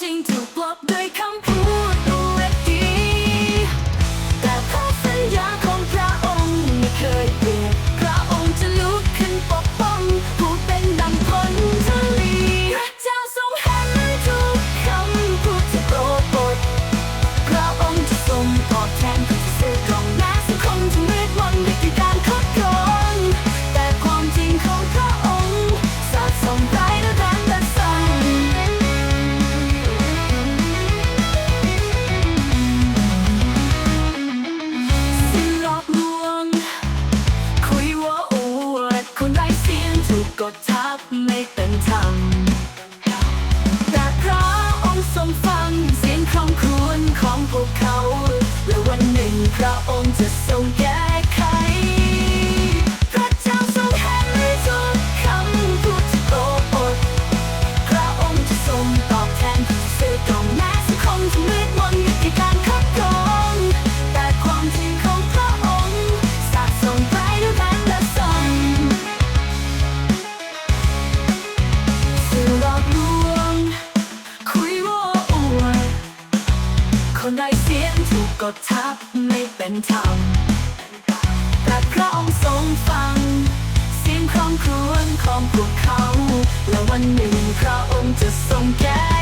wanting to block, they come. บไม่เป็นธรรมแต่พระองค์ทรงฟังเสียงคำครวญของพวกเขา และวันหนึ่งพระองค์จะ คนไร้เสียงถูกกดทับไม่เป็นธรรมแต่พระองค์ทรงฟัง เสียงครองครวญของพวกเขา และวันหนึ่งพระองค์จะทรงแก้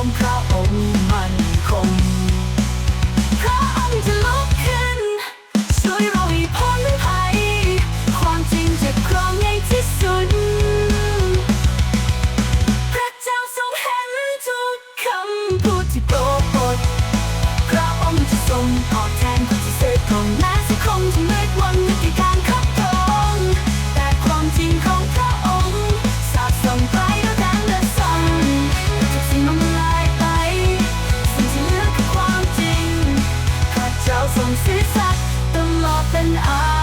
คราวเพราะพระ This like the love and I